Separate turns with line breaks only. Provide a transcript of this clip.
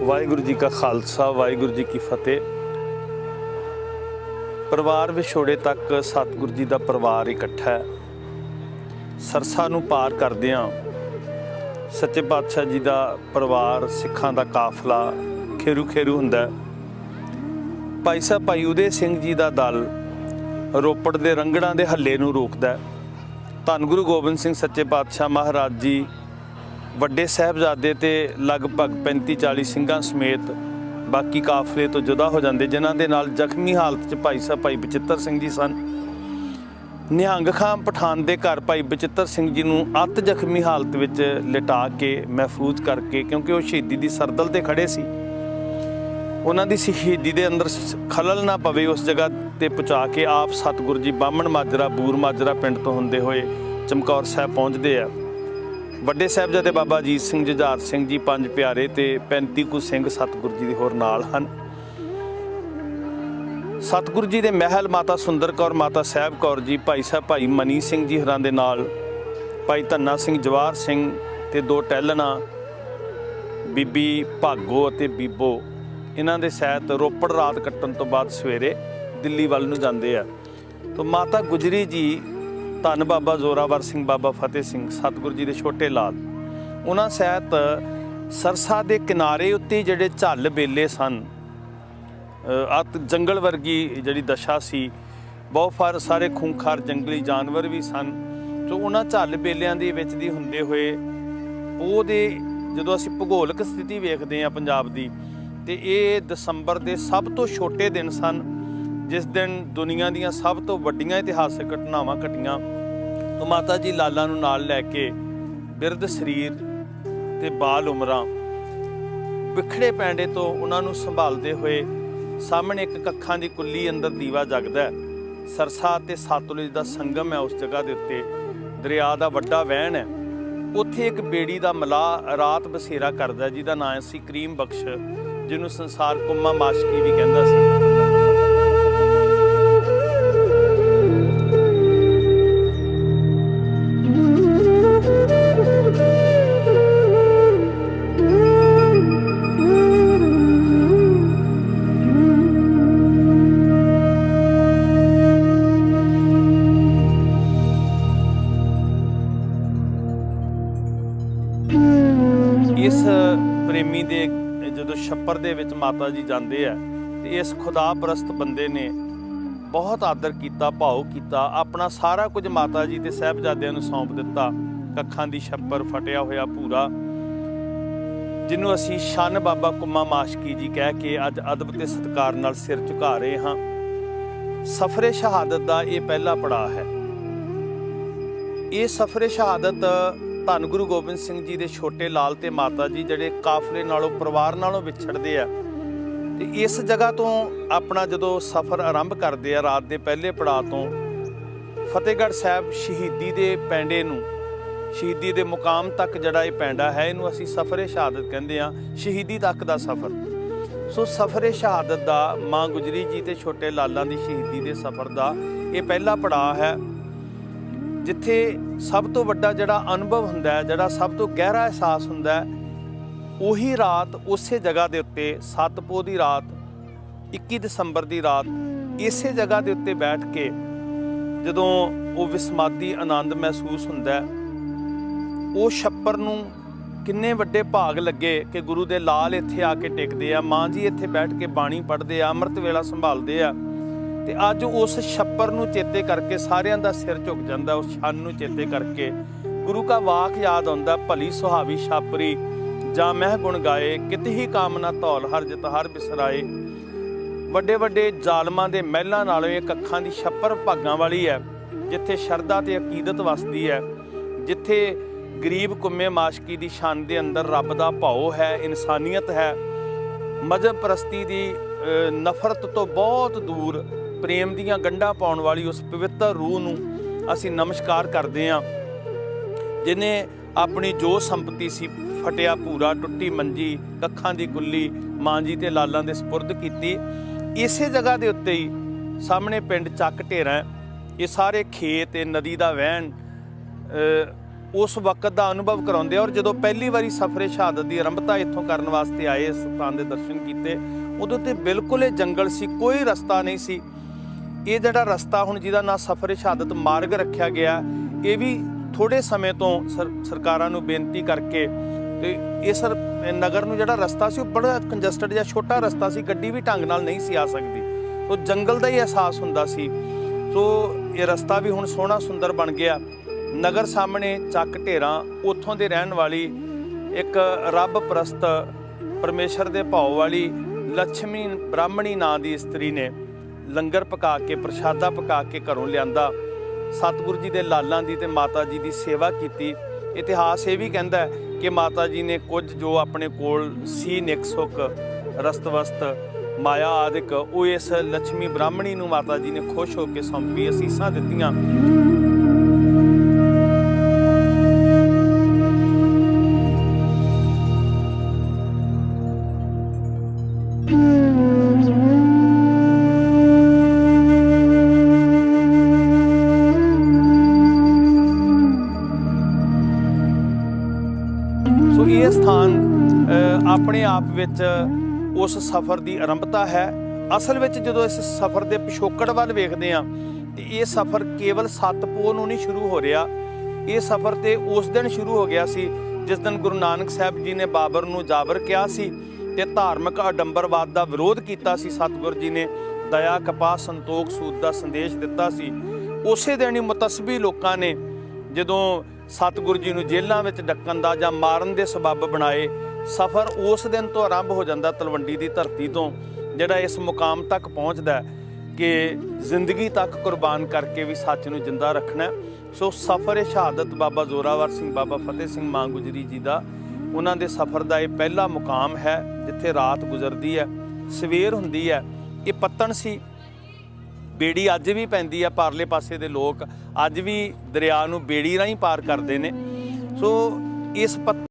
ਵਾਹਿਗੁਰੂ ਜੀ ਕਾ ਖਾਲਸਾ, ਵਾਹਿਗੁਰੂ ਜੀ ਕੀ ਫਤਿਹ। ਪਰਿਵਾਰ ਵਿਛੋੜੇ ਤੱਕ ਸਤਿਗੁਰੂ ਜੀ ਦਾ ਪਰਿਵਾਰ ਇਕੱਠਾ ਹੈ। ਸਰਸਾ ਨੂੰ ਪਾਰ ਕਰਦਿਆਂ ਸੱਚੇ ਪਾਤਸ਼ਾਹ ਜੀ ਦਾ ਪਰਿਵਾਰ ਸਿੱਖਾਂ ਦਾ ਕਾਫਲਾ ਖੇਰੂ ਖੇਰੂ ਹੁੰਦਾ ਭਾਈ ਸਾਹਿਬ, ਭਾਈ ਉਦੇ ਸਿੰਘ ਜੀ ਦਾ ਦਲ ਰੋਪੜ ਦੇ ਰੰਗੜਾਂ ਦੇ ਹੱਲੇ ਨੂੰ ਰੋਕਦਾ ਧੰਨ ਗੁਰੂ ਗੋਬਿੰਦ ਸਿੰਘ ਸੱਚੇ ਪਾਤਸ਼ਾਹ ਮਹਾਰਾਜ ਜੀ ਵੱਡੇ ਸਾਹਿਬਜ਼ਾਦੇ ਤੇ ਲਗਭਗ 35 40 ਸਿੰਘਾਂ ਸਮੇਤ ਬਾਕੀ ਕਾਫਲੇ ਤੋਂ ਜੁਦਾ ਹੋ ਜਾਂਦੇ, ਜਿਨ੍ਹਾਂ ਦੇ ਨਾਲ ਜ਼ਖਮੀ ਹਾਲਤ 'ਚ ਭਾਈ ਸਾਹਿਬ ਭਾਈ ਬਚਿੱਤਰ ਸਿੰਘ ਜੀ ਸਨ। ਨਿਹੰਗ ਖਾਂ ਪਠਾਨ ਦੇ ਘਰ ਭਾਈ ਬਚਿੱਤਰ ਸਿੰਘ ਜੀ ਨੂੰ ਅਤ ਜ਼ਖਮੀ ਹਾਲਤ ਵਿੱਚ ਲਿਟਾ ਕੇ ਮਹਿਫੂਜ਼ ਕਰਕੇ, ਕਿਉਂਕਿ ਉਹ ਸ਼ਹੀਦੀ ਦੀ ਸਰਦਲ ਤੇ ਖੜੇ ਸੀ। ਉਹਨਾਂ ਦੀ ਸ਼ਹੀਦੀ ਦੇ ਅੰਦਰ ਖਲਲ ਨਾ ਪਵੇ, ਉਸ ਜਗ੍ਹਾ ਤੇ ਪਹੁੰਚਾ ਕੇ ਆਪ ਸਤਿਗੁਰੂ ਜੀ ਬਾਹਮਣ ਮਾਜਰਾ, ਬੂਰ ਮਾਜਰਾ ਪਿੰਡ ਤੋਂ ਹੁੰਦੇ ਹੋਏ ਚਮਕੌਰ ਸਾਹਿਬ ਪਹੁੰਚਦੇ ਆ। ਵੱਡੇ ਸਾਹਿਬਜ਼ਾਦੇ ਬਾਬਾ ਅਜੀਤ ਸਿੰਘ, ਜੁਝਾਰ ਸਿੰਘ ਜੀ, ਪੰਜ ਪਿਆਰੇ ਤੇ 35 ਕੁ ਸਿੰਘ ਸਤਿਗੁਰੂ ਜੀ ਦੇ ਹੋਰ ਨਾਲ ਹਨ। ਸਤਿਗੁਰੂ ਜੀ ਦੇ ਮਹਿਲ ਮਾਤਾ ਸੁੰਦਰ ਕੌਰ, ਮਾਤਾ ਸਾਹਿਬ ਕੌਰ ਜੀ, ਭਾਈ ਸਾਹਿਬ ਭਾਈ ਮਨੀ ਸਿੰਘ ਜੀ ਹਰਾਂ ਦੇ ਨਾਲ, ਭਾਈ ਧੰਨਾ ਸਿੰਘ ਜਵਾਰ ਸਿੰਘ ਤੇ ਦੋ ਟਹਿਲਣਾ, ਬੀਬੀ ਭਾਗੋ ਅਤੇ ਬੀਬੋ। ਇਹਨਾਂ ਦੇ ਸਹਿਤ ਰੋਪੜ ਰਾਤ ਕੱਟਣ ਤੋਂ ਬਾਅਦ ਸਵੇਰੇ ਦਿੱਲੀ ਵੱਲ ਨੂੰ ਜਾਂਦੇ ਆ। ਤੋਂ ਮਾਤਾ ਗੁਜਰੀ ਜੀ ਧੰਨ ਬਾਬਾ ਜ਼ੋਰਾਵਰ ਸਿੰਘ ਬਾਬਾ ਫਤਿਹ ਸਿੰਘ ਸਤਿਗੁਰੂ ਜੀ ਦੇ ਛੋਟੇ ਲਾਲ। ਉਹਨਾਂ ਸਹਿਤ ਸਰਸਾ ਦੇ ਕਿਨਾਰੇ ਉੱਤੇ ਜਿਹੜੇ ਝੱਲ ਬੇਲੇ ਸਨ ਅ, ਅਤ ਜੰਗਲ ਵਰਗੀ ਜਿਹੜੀ ਦਸ਼ਾ ਸੀ ਬਹੁਤ ਫਾਰ ਸਾਰੇ ਖੂੰਖਾਰ ਜੰਗਲੀ ਜਾਨਵਰ ਵੀ ਸਨ। ਸੋ ਉਹਨਾਂ ਝੱਲ ਬੇਲਿਆਂ ਦੇ ਵਿੱਚ ਦੀ ਹੁੰਦੇ ਹੋਏ ਉਹਦੇ ਜਦੋਂ ਅਸੀਂ ਭੂਗੋਲਿਕ ਸਥਿਤੀ ਵੇਖਦੇ ਹਾਂ ਪੰਜਾਬ ਦੀ ਤੇ ਇਹ ਦਸੰਬਰ ਦੇ ਸਭ ਤੋਂ ਛੋਟੇ ਦਿਨ ਸਨ। ਜਿਸ ਦਿਨ ਦੁਨੀਆ ਦੀਆਂ ਸਭ ਤੋਂ ਵੱਡੀਆਂ ਇਤਿਹਾਸਕ ਘਟਨਾਵਾਂ ਘਟੀਆਂ ਤੋਂ ਮਾਤਾ ਜੀ ਲਾਲਾ ਨੂੰ ਨਾਲ ਲੈ ਕੇ ਬਿਰਧ ਸਰੀਰ ਤੇ ਬਾਲ ਉਮਰਾਂ ਵਿਖੜੇ ਪੈਂਡੇ ਤੋਂ ਉਹਨਾਂ ਨੂੰ ਸੰਭਾਲਦੇ ਹੋਏ ਸਾਹਮਣੇ ਇੱਕ ਕੱਖਾਂ ਦੀ ਕੁੱਲੀ ਅੰਦਰ ਦੀਵਾ ਜਗਦਾ ਸਰਸਾ ਤੇ ਸਤਲੁਜ ਦਾ ਸੰਗਮ ਹੈ ਉਸ ਜਗ੍ਹਾ ਦੇ ਉੱਤੇ। ਦਰਿਆ ਦਾ ਵੱਡਾ ਵਹਿਣ ਹੈ। ਉੱਥੇ ਇੱਕ ਬੇੜੀ ਦਾ ਮਲਾਹ ਰਾਤ ਬਸੇਰਾ ਕਰਦਾ ਜਿਹਦਾ ਨਾਮ ਸੀ ਕਰੀਮ ਬਖਸ਼, ਜਿਹਨੂੰ ਸੰਸਾਰ ਕੁੰਮਾ ਮਾਸ਼ਕੀ ਵੀ ਕਹਿੰਦਾ ਸੀ। ਇਸ ਪ੍ਰੇਮੀ ਦੇ ਜਦੋਂ ਛੱਪਰ ਦੇ ਵਿੱਚ ਮਾਤਾ ਜੀ ਜਾਂਦੇ ਆ, ਤੇ ਇਸ ਖੁਦਾ ਪ੍ਰਸਤ ਬੰਦੇ ਨੇ ਬਹੁਤ ਆਦਰ ਕੀਤਾ, ਭਾਉ ਕੀਤਾ, ਆਪਣਾ ਸਾਰਾ ਕੁਝ ਮਾਤਾ ਜੀ ਤੇ ਸਹਿਬਜ਼ਾਦਿਆਂ ਨੂੰ ਸੌਂਪ ਦਿੱਤਾ। ਕੱਖਾਂ ਦੀ ਛੱਪਰ ਫਟਿਆ ਹੋਇਆ ਪੂਰਾ। ਜਿਹਨੂੰ ਅਸੀਂ ਸ਼ਨ ਬਾਬਾ ਕੁਮਾ ਮਾਸ਼ਕੀ ਜੀ ਕਹਿ ਕੇ ਅੱਜ ਅਦਬ ਤੇ ਸਤਿਕਾਰ ਨਾਲ ਸਿਰ ਝੁਕਾ ਰਹੇ ਹਾਂ। ਸਫਰੇ ਸ਼ਹਾਦਤ ਦਾ ਇਹ ਪਹਿਲਾ ਪੜਾਅ ਹੈ। ਇਹ ਸਫਰੇ ਸ਼ਹਾਦਤ ਧੰਨ ਗੁਰੂ ਗੋਬਿੰਦ ਸਿੰਘ ਜੀ ਦੇ ਛੋਟੇ ਲਾਲ ਤੇ ਮਾਤਾ ਜੀ ਜਿਹੜੇ ਕਾਫਲੇ ਨਾਲੋਂ, ਪਰਿਵਾਰ ਨਾਲੋਂ ਵਿਛੜਦੇ ਆ। ਤੇ ਇਸ ਜਗ੍ਹਾ ਤੋਂ ਆਪਣਾ ਜਦੋਂ ਸਫ਼ਰ ਆਰੰਭ ਕਰਦੇ ਆ, ਰਾਤ ਦੇ ਪਹਿਲੇ ਪੜਾਅ ਤੋਂ, ਫਤਿਹਗੜ੍ਹ ਸਾਹਿਬ ਸ਼ਹੀਦੀ ਦੇ ਪੈਂਡੇ ਨੂੰ, ਸ਼ਹੀਦੀ ਦੇ ਮੁਕਾਮ ਤੱਕ ਜਿਹੜਾ ਇਹ ਪੈਂਡਾ ਹੈ, ਇਹਨੂੰ ਅਸੀਂ ਸਫ਼ਰੇ ਸ਼ਹਾਦਤ ਕਹਿੰਦੇ ਆ, ਸ਼ਹੀਦੀ ਤੱਕ ਦਾ ਸਫ਼ਰ। ਸੋ ਸਫ਼ਰੇ ਸ਼ਹਾਦਤ ਦਾ ਮਾਂ ਗੁਜਰੀ ਜੀ ਤੇ ਛੋਟੇ ਲਾਲਾਂ ਦੀ ਸ਼ਹੀਦੀ ਦੇ ਸਫ਼ਰ ਦਾ ਇਹ ਪਹਿਲਾ ਪੜਾਅ ਹੈ। ਜਿੱਥੇ ਸਭ ਤੋਂ ਵੱਡਾ ਜਿਹੜਾ ਅਨੁਭਵ ਹੁੰਦਾ ਹੈ, ਜਿਹੜਾ ਸਭ ਤੋਂ ਗਹਿਰਾ ਅਹਿਸਾਸ ਹੁੰਦਾ ਹੈ, ਉਹੀ ਰਾਤ ਉਸੇ ਜਗ੍ਹਾ ਦੇ ਉੱਤੇ ਸਤਪੋ ਦੀ ਰਾਤ 21 ਦਸੰਬਰ ਦੀ ਰਾਤ, ਇਸੇ ਜਗ੍ਹਾ ਦੇ ਉੱਤੇ ਬੈਠ ਕੇ ਜਦੋਂ ਉਹ ਵਿਸਮਾਦੀ ਆਨੰਦ ਮਹਿਸੂਸ ਹੁੰਦਾ ਉਹ ਛੱਪਰ ਨੂੰ ਕਿੰਨੇ ਵੱਡੇ ਭਾਗ ਲੱਗੇ ਕਿ ਗੁਰੂ ਦੇ ਲਾਲ ਇੱਥੇ ਆ ਕੇ ਟਿਕਦੇ ਆ, ਮਾਂ ਜੀ ਇੱਥੇ ਬੈਠ ਕੇ ਬਾਣੀ ਪੜ੍ਹਦੇ ਆ, ਅੰਮ੍ਰਿਤ ਵੇਲਾ ਸੰਭਾਲਦੇ ਆ। ਤੇ ਅੱਜ ਉਸ ਛੱਪਰ ਨੂੰ ਚੇਤੇ ਕਰਕੇ ਸਾਰਿਆਂ ਦਾ ਸਿਰ ਝੁਕ ਜਾਂਦਾ, ਉਸ ਛੰਨ ਨੂੰ ਚੇਤੇ ਕਰਕੇ। ਗੁਰੂ ਕਾ ਵਾਕ ਯਾਦ ਆਉਂਦਾ, ਭਲੀ ਸੁਹਾਵੀ ਛਾਪਰੀ। ਜਾਂ ਮਹਿ ਗੁਣ ਗਾਏ, ਕਿਤੇ ਹੀ ਕਾਮਨਾ ਧੌਲ, ਹਰ ਜਿਤ ਹਰ ਬਿਸਰਾਏ। ਵੱਡੇ ਵੱਡੇ ਜ਼ਾਲਮਾਂ ਦੇ ਮਹਿਲਾਂ ਨਾਲੋਂ ਇਹ ਅੱਖਾਂ ਦੀ ਛੱਪਰ ਭਾਗਾਂ ਵਾਲੀ ਹੈ, ਜਿੱਥੇ ਸ਼ਰਧਾ ਤੇ ਅਕੀਦਤ ਵਸਦੀ ਹੈ। ਜਿੱਥੇ ਗਰੀਬ ਕੁੰਮੇ ਮਾਸ਼ਕੀ ਦੀ ਸ਼ਾਨ ਦੇ ਅੰਦਰ ਰੱਬ ਦਾ ਭਾਉ ਹੈ, ਇਨਸਾਨੀਅਤ ਹੈ। ਮਜ਼ਹਬ ਪ੍ਰਸਤੀ ਦੀ ਨਫ਼ਰਤ ਤੋਂ ਬਹੁਤ ਦੂਰ ਪ੍ਰੇਮ ਦੀਆਂ ਗੰਢਾਂ ਪਾਉਣ ਵਾਲੀ ਉਸ ਪਵਿੱਤਰ ਰੂਹ ਨੂੰ ਅਸੀਂ ਨਮਸਕਾਰ ਕਰਦੇ ਹਾਂ, ਜਿਨੇ ਆਪਣੀ ਜੋ ਸੰਪਤੀ ਸੀ ਫਟਿਆ ਪੂਰਾ ਟੁੱਟੀ ਮੰਜੀ, ਕੱਖਾਂ ਦੀ ਗੁੱਲੀ ਮਾਂ ਜੀ ਤੇ ਲਾਲਾਂ ਦੇ ਸਪੁਰਦ ਕੀਤੀ, ਇਸੇ ਜਗ੍ਹਾ ਦੇ ਉੱਤੇ ਹੀ ਸਾਹਮਣੇ ਪਿੰਡ ਚੱਕ ਢੇਰਾ ਹੈ। ਇਹ ਸਾਰੇ ਖੇਤ, ਇਹ ਨਦੀ ਦਾ ਵਹਿਣ ਉਸ ਵਕਤ ਦਾ ਅਨੁਭਵ ਕਰਾਉਂਦੇ ਔਰ ਜਦੋਂ ਪਹਿਲੀ ਵਾਰੀ ਸਫ਼ਰੇ ਸ਼ਹਾਦਤ ਦੀ ਆਰੰਭਤਾ ਇੱਥੋਂ ਕਰਨ ਵਾਸਤੇ ਆਏ ਇਸ ਸਥਾਨ ਦੇ ਦਰਸ਼ਨ ਕੀਤੇ, ਉਦੋਂ ਤੇ ਬਿਲਕੁਲ ਇਹ ਜੰਗਲ ਸੀ, ਕੋਈ ਰਸਤਾ ਨਹੀਂ ਸੀ ਇਹ ਜਿਹੜਾ ਰਸਤਾ ਹੁਣ ਜਿਹਦਾ ਨਾਂ ਸਫ਼ਰ ਸ਼ਹਾਦਤ ਮਾਰਗ ਰੱਖਿਆ ਗਿਆ, ਇਹ ਵੀ ਥੋੜੇ ਸਮੇਂ ਤੋਂ ਸਰ- ਸਰਕਾਰਾਂ ਨੂੰ ਬੇਨਤੀ ਕਰਕੇ ਤੇ ਇਸ ਰ- ਨਗਰ ਨੂੰ ਜਿਹੜਾ ਰਸਤਾ ਸੀ ਉਹ ਬੜਾ ਕੰਜਸਟਡ ਜਾਂ ਛੋਟਾ ਰਸਤਾ ਸੀ, ਗੱਡੀ ਵੀ ਢੰਗ ਨਾਲ ਨਹੀਂ ਸੀ ਆ ਸਕਦੀ। ਉਹ ਜੰਗਲ ਦਾ ਹੀ ਅਹਿਸਾਸ ਹੁੰਦਾ ਸੀ। ਸੋ ਇਹ ਰਸਤਾ ਵੀ ਹੁਣ ਸੋਹਣਾ ਸੁੰਦਰ ਬਣ ਗਿਆ। ਨਗਰ ਸਾਹਮਣੇ ਚੱਕ ਢੇਰਾਂ, ਉੱਥੋਂ ਦੇ ਰਹਿਣ ਵਾਲੀ ਇੱਕ ਰੱਬ ਪ੍ਰਸਤ ਪਰਮੇਸ਼ਰ ਦੇ ਭਾਉ ਵਾਲੀ ਲక్ష్ਮੀ ਬ੍ਰਾਹਮਣੀ ਨਾਂ ਦੀ ਇਸਤਰੀ ਨੇ ਲੰਗਰ ਪਕਾ ਕੇ, ਪ੍ਰਸ਼ਾਦਾ ਪਕਾ ਕੇ ਘਰੋਂ ਲਿਆਂਦਾ। ਸਤਿਗੁਰੂ ਜੀ ਦੇ ਲਾਲਾਂ ਦੀ ਤੇ ਮਾਤਾ ਜੀ ਦੀ ਸੇਵਾ ਕੀਤੀ। ਇਤਿਹਾਸ ਇਹ ਵੀ ਕਹਿੰਦਾ ਕਿ ਮਾਤਾ ਜੀ ਨੇ ਕੁਝ ਜੋ ਆਪਣੇ ਕੋਲ ਸੀ ਨਿਕ ਸੁੱਖ ਰਸਤਵਸਤ ਮਾਇਆ ਆਦਿਕ, ਉਹ ਇਸ ਲక్ష్ਮੀ ਬ੍ਰਾਹਮਣੀ ਨੂੰ ਮਾਤਾ ਜੀ ਨੇ ਖੁਸ਼ ਹੋ ਕੇ ਸੌਂਪੀ ਅਸੀਸਾਂ ਦਿੱਤੀਆਂ। ਆਪ ਵਿੱਚ ਉਸ ਸਫ਼ਰ ਦੀ ਆਰੰਭਤਾ ਹੈ। ਅਸਲ ਵਿੱਚ ਜਦੋਂ ਇਸ ਸਫ਼ਰ ਦੇ ਪਿਛੋਕੜ ਵੱਲ ਵੇਖਦੇ ਹਾਂ, ਤੇ ਇਹ ਸਫ਼ਰ ਕੇਵਲ ਸਤਪੋਹ ਨੂੰ ਨਹੀਂ ਸ਼ੁਰੂ ਹੋ ਰਿਹਾ। ਇਹ ਸਫ਼ਰ ਤੇ ਉਸ ਦਿਨ ਸ਼ੁਰੂ ਹੋ ਗਿਆ ਸੀ, ਜਿਸ ਦਿਨ ਗੁਰੂ ਨਾਨਕ ਸਾਹਿਬ ਜੀ ਨੇ ਬਾਬਰ ਨੂੰ ਜਾਬਰ ਕਿਹਾ ਸੀ ਤੇ ਧਾਰਮਿਕ ਅਡੰਬਰਵਾਦ ਦਾ ਵਿਰੋਧ ਕੀਤਾ ਸੀ। ਸਤਿਗੁਰ ਜੀ ਨੇ ਦਇਆ, ਕਪਾਹ, ਸੰਤੋਖ, ਸੂਦ ਦਾ ਸੰਦੇਸ਼ ਦਿੱਤਾ ਸੀ। ਉਸੇ ਦਿਨ ਹੀ ਮੁਤਸਬੀ ਲੋਕਾਂ ਨੇ ਜਦੋਂ ਸਤਿਗੁਰੂ ਜੀ ਨੂੰ ਜੇਲ੍ਹਾਂ ਵਿੱਚ ਡੱਕਣ ਦਾ ਜਾਂ ਮਾਰਨ ਦੇ ਸਬਬ ਬਣਾਏ ਸਫ਼ਰ ਉਸ ਦਿਨ ਤੋਂ ਆਰੰਭ ਹੋ ਜਾਂਦਾ ਤਲਵੰਡੀ ਦੀ ਧਰਤੀ ਤੋਂ, ਜਿਹੜਾ ਇਸ ਮੁਕਾਮ ਤੱਕ ਪਹੁੰਚਦਾ ਕਿ ਜ਼ਿੰਦਗੀ ਤੱਕ ਕੁਰਬਾਨ ਕਰਕੇ ਵੀ ਸੱਚ ਨੂੰ ਜਿੰਦਾ ਰੱਖਣਾ ਸੋ ਸਫ਼ਰ ਇਹ ਸ਼ਹਾਦਤ ਬਾਬਾ ਜ਼ੋਰਾਵਰ ਸਿੰਘ, ਬਾਬਾ ਫਤਿਹ ਸਿੰਘ ਮਾਂ ਗੁਜਰੀ ਜੀ ਦਾ। ਉਹਨਾਂ ਦੇ ਸਫ਼ਰ ਦਾ ਇਹ ਪਹਿਲਾ ਮੁਕਾਮ ਹੈ ਜਿੱਥੇ ਰਾਤ ਗੁਜ਼ਰਦੀ ਹੈ, ਸਵੇਰ ਹੁੰਦੀ ਹੈ। ਇਹ ਪੱਤਣ ਸੀ। ਬੇੜੀ ਅੱਜ ਵੀ ਪੈਂਦੀ ਆ ਪਾਰਲੇ ਪਾਸੇ ਦੇ ਲੋਕ ਅੱਜ ਵੀ ਦਰਿਆ ਨੂੰ ਬੇੜੀ ਰਾਹੀਂ ਪਾਰ ਕਰਦੇ ਨੇ। ਸੋ ਇਸ ਪੱਤ